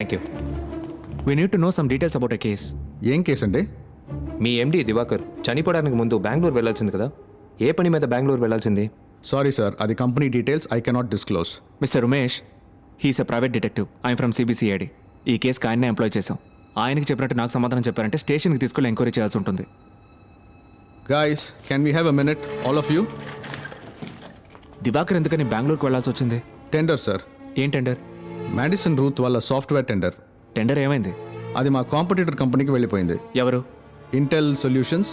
Thank you we need to know some details about a case ఏం case అండి? మీ ఎండి దివాకర్ చనిపోవడానికి ముందు బెంగళూరు వెళ్ళాల్సింది కదా? ఏ పని మీద బెంగళూరు వెళ్ళాల్సింది? సారీ సార్ అది company details I cannot disclose mister Umesh he's a private detective I'm from CBCID ఈ కేసుకి ఆయన్నే ఎంప్లాయ్ చేశాం. ఆయనకి చెప్పినట్టు నాకు సమాధానం చెప్పారంటే స్టేషన్కి తీసుకెళ్ళి ఎంక్వైరీ చేయాల్సి ఉంటుంది. Guys can we have a minute all of you Divakar ఎందుకని బెంగళూరుకి వెళ్ళాల్సి వచ్చింది? టెండర్ సార్ ఏం టెండర్ మ్యాడిసన్ రూత్ వాళ్ళ సాఫ్ట్వేర్ టెండర్ టెండర్ ఏమైంది? అది మా కాంపిటీటర్ కంపెనీకి వెళ్ళిపోయింది. ఎవరు? ఇంటెల్ సొల్యూషన్స్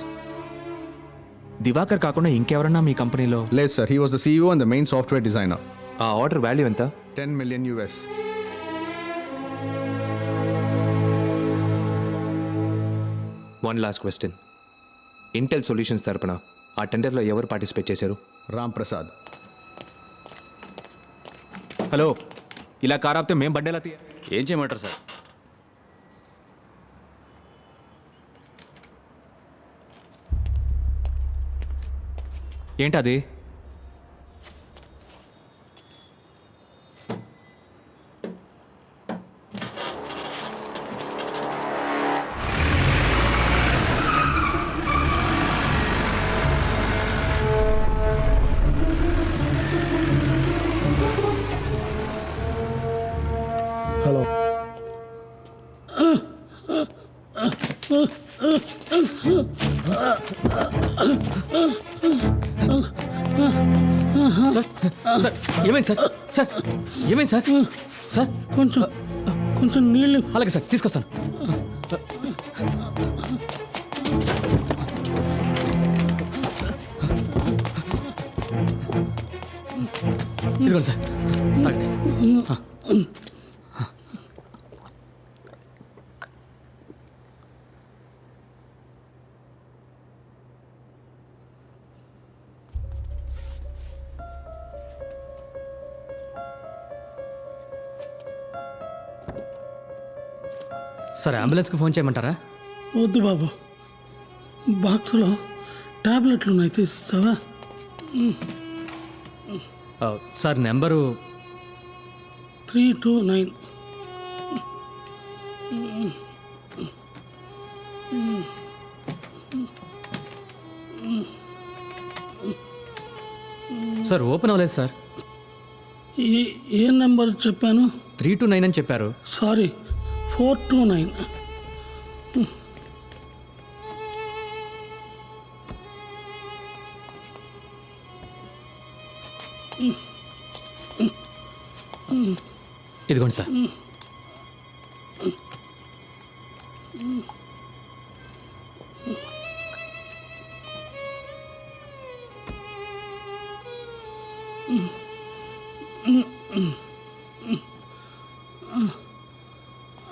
దివాకర్ కాకుండా ఇంకెవరన్నా మీ కంపెనీలో? లేదు sir he was the CEO and the main software designer ఆ ఆర్డర్ వాల్యూ ఎంత? Ten million US one last question Intel solutions తరపున ఆ టెండర్లో ఎవరు పార్టిసిపేట్ చేశారు? రామ్ ప్రసాద్ హలో ఇలా కార్ ఆపితే మేం బండేలా తీయ ఏం చేయమంటారు సార్? ఏంటది? సార్ సార్ ఏమైంది సార్? సార్ ఏమైంది సార్? సార్ కొంచెం కొంచెం నీళ్ళు. అలాగే సార్ తీసుకొస్తాను. ఇదిగోండి సార్ తాగండి. సార్ అంబులెన్స్కి ఫోన్ చేయమంటారా? వద్దు బాబు. బాక్స్లో టాబ్లెట్లు ఉన్నాయి తీసిస్తావా ఆ, sir number? Three two nine. Sir open అవ్వలేదు సార్. ఏ ఏ నెంబర్ చెప్పాను? త్రీ టు నైన్ అని చెప్పారు. సారీ. Four two nine. ఇదిగోండి సార్.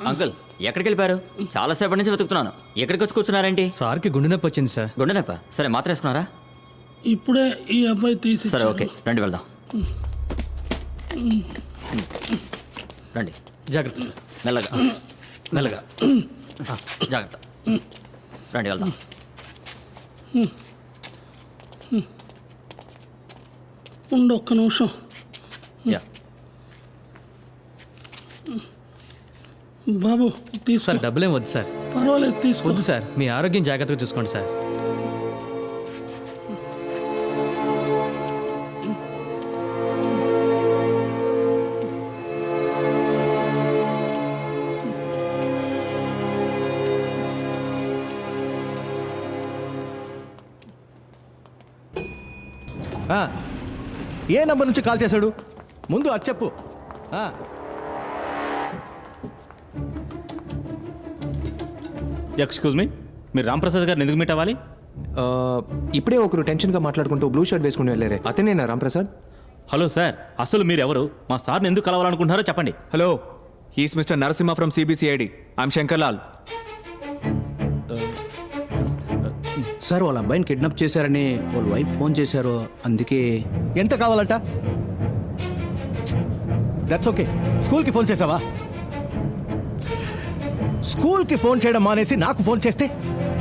అంకుల్ ఎక్కడికి వెళ్ళిపోయారు? చాలాసేపటి నుంచి వెతుకుతున్నాను. ఎక్కడికి వచ్చి కూర్చున్నారేంటి? సార్కి గుండె నొప్పి వచ్చింది సార్. గుండె నొప్ప సరే మాత్ర వేసుకున్నారా? ఇప్పుడే ఈ అబ్బాయి తీసి సరే ఓకే రండి వెళ్దాం. రండి. జాగ్రత్త సార్. మెల్లగా. మెల్లగా. ఆ, జాగ్రత్త. రండి వెళ్దాం. ఉండు ఒక్క నిమిషం. యా. బాబు తీసుకో. సార్ డబ్బులేం వద్దు సార్. పర్వాలేదు తీసుకో. వద్దు సార్ మీ ఆరోగ్యం జాగ్రత్తగా చూసుకోండి సార్. ఆ, ఏ నంబర్ నుంచి కాల్ చేశాడు? ముందు అది చెప్పు. ఆ, ఎక్స్క్యూజ్ మీ మీరు రాంప్రసాద్ గారిని ఎందుకు మీట్ అవ్వాలి? ఇప్పుడే ఒకరు టెన్షన్గా మాట్లాడుకుంటూ బ్లూ షర్ట్ వేసుకుని వెళ్ళారే. అతనేనా రాంప్రసాద్ హలో సార్ అసలు మీరు ఎవరు? మా సార్ని ఎందుకు కలవాలనుకుంటున్నారో చెప్పండి. Hello he's mister Narasimha from CBCID I'm Shankar Lal sir వాళ్ళ అబ్బాయిని కిడ్నాప్ చేశారని వాళ్ళ వైఫ్ ఫోన్ చేశారు. అందుకే ఎంత కావాలంట? దట్స్ ఓకే స్కూల్కి ఫోన్ చేసావా? స్కూల్కి ఫోన్ చేయడం మానేసి నాకు ఫోన్ చేస్తే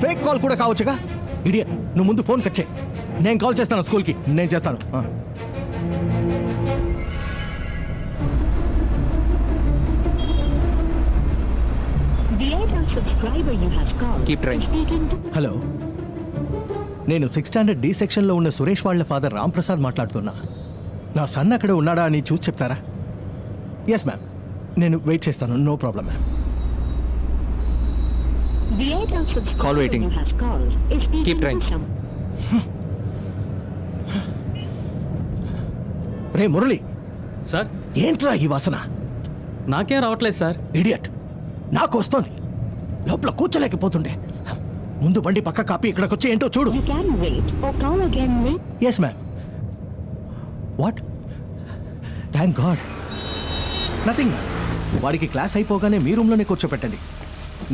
ఫేక్ కాల్ కూడా కావచ్చుగా? ఇడియట్ నువ్వు ముందు ఫోన్ కట్ చేయి. నేను కాల్ చేస్తాను స్కూల్కి. నేను చేస్తాను. హలో నేను సిక్స్ స్టాండర్డ్ డి సెక్షన్లో ఉన్న సురేష్ వాళ్ళ ఫాదర్ రామ్ ప్రసాద్ మాట్లాడుతున్నా. నా సన్ అక్కడ ఉన్నాడా అని చూసి చెప్తారా? ఎస్ మ్యామ్ నేను వెయిట్ చేస్తాను. No problem ma'am Call waiting. is speaking Keep trying. రే మురళి. సార్? ఏంట్రా ఈ వాసన? నాకేం రావట్లేదు సార్. ఇడియట్. నాకు వస్తోంది. లోపల కూర్చోలేకపోతుండే ముందు బండి పక్క కాపీ ఇక్కడికి వచ్చి ఏంటో చూడు. You can wait or call again later. Yes ma'am what thank god nothing ma'am వాడికి క్లాస్ అయిపోగానే మీ రూమ్లోనే కూర్చోపెట్టండి.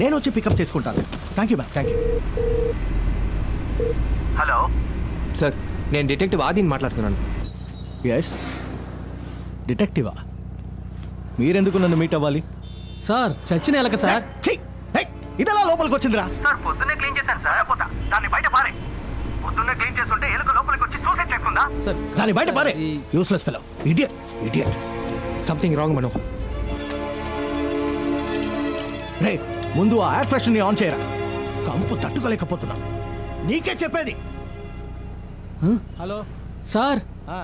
నేను వచ్చి పికప్ చేసుకుంటాను. Thank you ma'am thank you sir నేను డిటెక్టివ్ ఆదిని మాట్లాడుతున్నాను. ఎస్ డిటెక్టివా మీరెందుకు నన్ను మీట్ అవ్వాలి? సార్ చచ్చిన ఎలక సార్ ఛీ! హే! ఇదెలా లోపలికి వచ్చిందిరా? సార్ పొద్దున్నే క్లీన్ చేశాను సార్ పోతా. దాన్ని బయట పారే. పొద్దున్నే క్లీన్ చేస్తుంటే ఎలుక లోపలికి వచ్చి సూసైడ్ చేసుకుందా సార్ దాని బయట పారే. Useless fellow idiot idiot something wrong Mano రే ముందు ఆ ఎయిర్ ఫ్రెషర్ని ఆన్ చేయరా? కంపు తట్టుకోలేకపోతున్నా నీకే చెప్పేది. హలో? సార్ ఆ,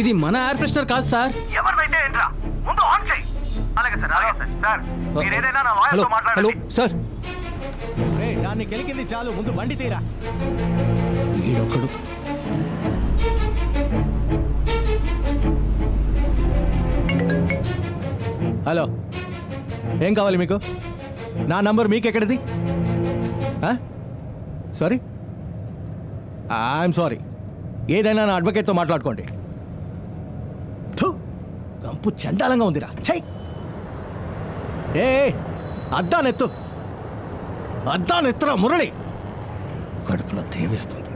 ఇది మన ఎయిర్ ఫ్రెషనర్ కాదు సార్. ఎవరినైతే ఏంట్రా ముందు ఆన్ చేయి. అలాగే సార్ అలాగే సార్. సార్ మీరు ఏదైనా నా హలో సార్. రే దాన్ని కెలికింది చాలు. ముందు బండి తీరా. ఈడొక్కడు. హలో. ఏం కావాలి మీకు? నా నంబర్ మీకు ఎక్కడిది సారీ ఐఎమ్ సారీ ఏదైనా నా అడ్వకేట్తో మాట్లాడుకోండి. థు, గంపు చండాలంగా ఉందిరా. చై ఏ అద్దానెత్తు అద్దానెత్తురా మురళి. కడుపులో దేవిస్తుంది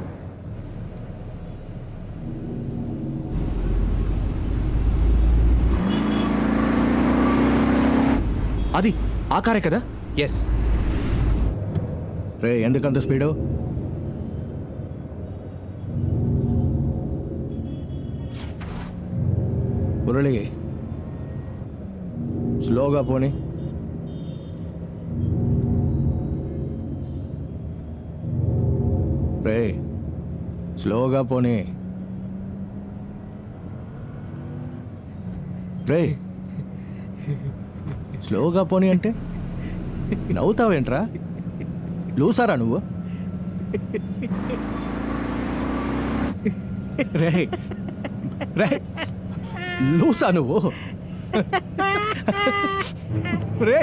అది ఆ కారే కదా? ఎస్ రే ఎందుకంత స్పీడు? మురళి స్లోగా పోని. రే స్లోగా పోని. రే స్లోగా పోని అంటే? నవ్వుతావేంట్రా? లూసారా నువ్వు? రే రే లూసా నువ్వు? రే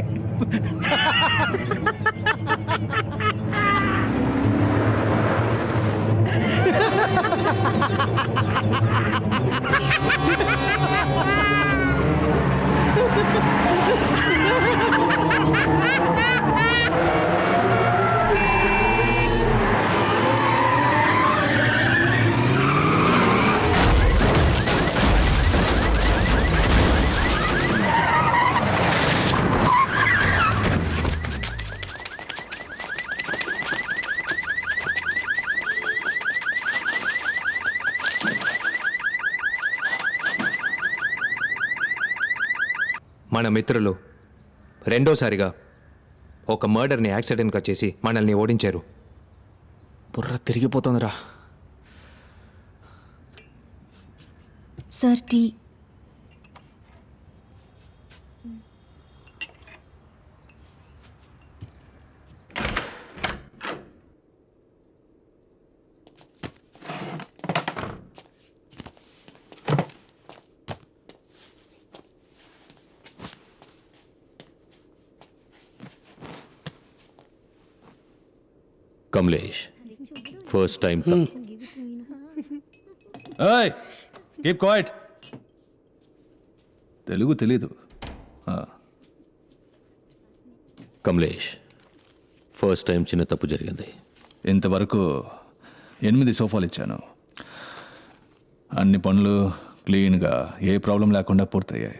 మన మిత్రులు రెండోసారిగా ఒక మర్డర్ని యాక్సిడెంట్గా చేసి మనల్ని ఓడించారు. బుర్ర తిరిగిపోతుందిరా. Sir tea Kamlesh. First time ఏయ్ కీప్ క్వైట్ తెలుగు తెలీదు. కమలేష్ ఫస్ట్ టైం చిన్న తప్పు జరిగింది. ఇంతవరకు ఎనిమిది సోఫాలు ఇచ్చాను. అన్ని పనులు క్లీన్గా ఏ ప్రాబ్లం లేకుండా పూర్తయ్యాయి.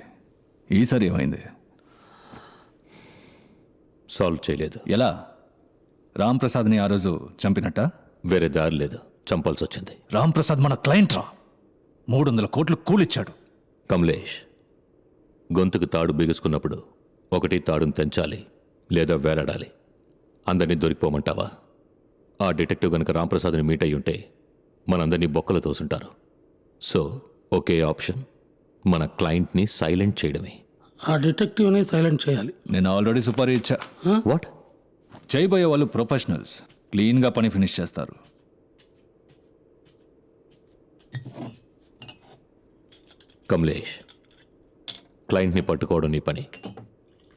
ఈసారి ఏమైంది? సాల్వ్ చేయలేదు. ఎలా? రామ్ ప్రసాద్ని ఆ రోజు చంపినట్ట? వేరే దారి లేదు. చంపాల్సి వచ్చింది రామ్ ప్రసాద్ మన క్లయింట్ రా. మూడు వందల కోట్లు కూలిచ్చాడు. కమలేష్ గొంతుకు తాడు బిగుసుకున్నప్పుడు ఒకటి తాడును తెంచాలి లేదా వేలాడాలి. అందరినీ దొరికిపోమంటావా? ఆ డిటెక్టివ్ గనక రాంప్రసాద్ని మీట్ అయి ఉంటే మనందరినీ బొక్కలు తోసుంటారు. సో ఒకే ఆప్షన్ మన క్లయింట్ని సైలెంట్ చేయడమే. ఆ డిటెక్టివ్ని సైలెంట్ చేయాలి. నేను ఆల్రెడీ సూపర్ ఇచ్చా. వాట్? చేయబోయే వాళ్ళు ప్రొఫెషనల్స్. క్లీన్గా పని ఫినిష్ చేస్తారు. కమలేష్ క్లయింట్ని పట్టుకోవడం నీ పని.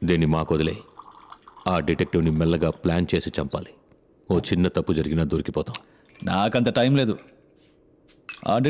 దీన్ని మాకు వదిలే ఆ డిటెక్టివ్ని మెల్లగా ప్లాన్ చేసి చంపాలి. ఓ చిన్న తప్పు జరిగినా దొరికిపోతాం. నాకంత టైం లేదు.